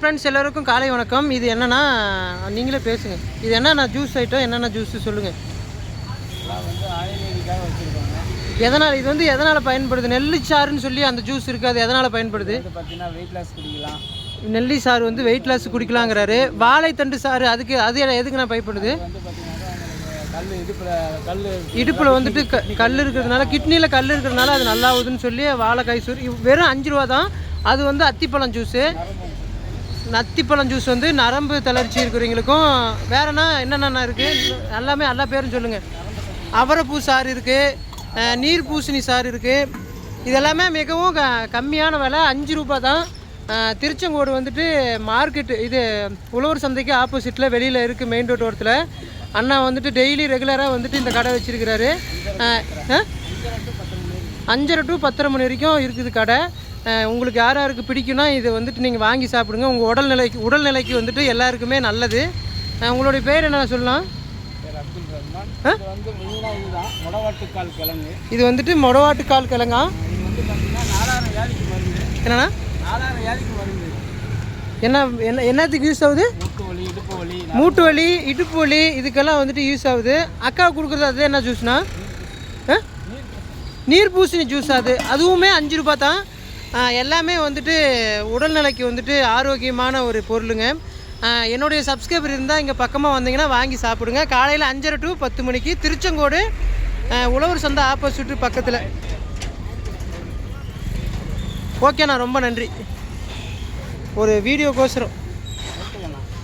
Friends எல்லோருக்கும் காலை வணக்கம். இது என்னென்னா நீங்களே பேசுங்க. இது என்னென்ன ஜூஸ் ஐட்டம் என்னென்ன ஜூஸ் சொல்லுங்கள் எதனால் இது வந்து எதனால் பயன்படுது? நெல்லிச்சாறுன்னு சொல்லி அந்த ஜூஸ் இருக்குது அது எதனால் பயன்படுது? பார்த்தீங்கன்னா வெயிட் லாஸ் குடிக்கலாம் நெல்லி சாறு வந்து வெயிட் லாஸ் குடிக்கலாங்கிறாரு. வாழைத்தண்டு சாறு அதுக்கு அது எதுக்கு நான் பயன்படுது இடுப்பில் வந்துட்டு க கல் இருக்கிறதுனால கிட்னியில் கல் இருக்கிறதுனால அது நல்லா ஆகுதுன்னு சொல்லி வாழைக்காய் சூர் வெறும் அஞ்சு ரூபா தான். அது வந்து அத்திப்பழம் ஜூஸு நத்திப்பழம் ஜூஸ் வந்து நரம்பு தளர்ச்சி இருக்கிறவங்களுக்கும் வேறனா என்னென்ன இருக்குது எல்லாமே எல்லா பேரும் சொல்லுங்கள் அவரைப்பூ சாறு இருக்குது நீர் பூசணி சாறு இருக்குது இதெல்லாமே மிகவும் க கம்மியான விலை அஞ்சு ரூபா தான். திருச்செங்கோடு வந்துட்டு மார்க்கெட்டு இது உழவர் சந்தைக்கு ஆப்போசிட்டில் வெளியில் இருக்குது மெயின் ரோட் ஓரத்தில். அண்ணா வந்துட்டு டெய்லி ரெகுலராக வந்துட்டு இந்த கடை வச்சுருக்கிறாரு. அஞ்சரை டு பத்தரை மணி வரைக்கும் இருக்குது கடை. உங்களுக்கு யார் யாருக்கு பிடிக்கும்னா இது வந்துட்டு நீங்கள் வாங்கி சாப்பிடுங்க. உங்கள் உடல்நிலைக்கு உடல்நிலைக்கு வந்துட்டு எல்லாருக்குமே நல்லது. உங்களுடைய பேர் என்ன சொல்லலாம்? இது வந்துட்டு மொடவாட்டுக்கால் கிழங்கா? என்னண்ணா? என்ன என்ன என்னத்துக்கு யூஸ் ஆகுது? மூட்டு வலி இடுப்பு வலி இதுக்கெல்லாம் வந்துட்டு யூஸ் ஆகுது. அக்கா கொடுக்குறது அது என்ன ஜூஸ்னா? நீர் பூசணி. ஜூஸ் அது? அதுவுமே அஞ்சு ரூபா தான். எல்லாமே வந்துட்டு உடல்நிலைக்கு வந்துட்டு ஆரோக்கியமான ஒரு பொருளுங்க. என்னுடைய சப்ஸ்கிரைபர் இருந்தால் இங்கே பக்கமாக வந்தீங்கன்னா வாங்கி சாப்பிடுங்க. காலையில் அஞ்சரை டு பத்து மணிக்கு திருச்செங்கோடு உழவர் சந்தை ஆப்போசிட்டு பக்கத்தில். ஓகேண்ணா ரொம்ப நன்றி. ஒரு வீடியோக்கோசரம்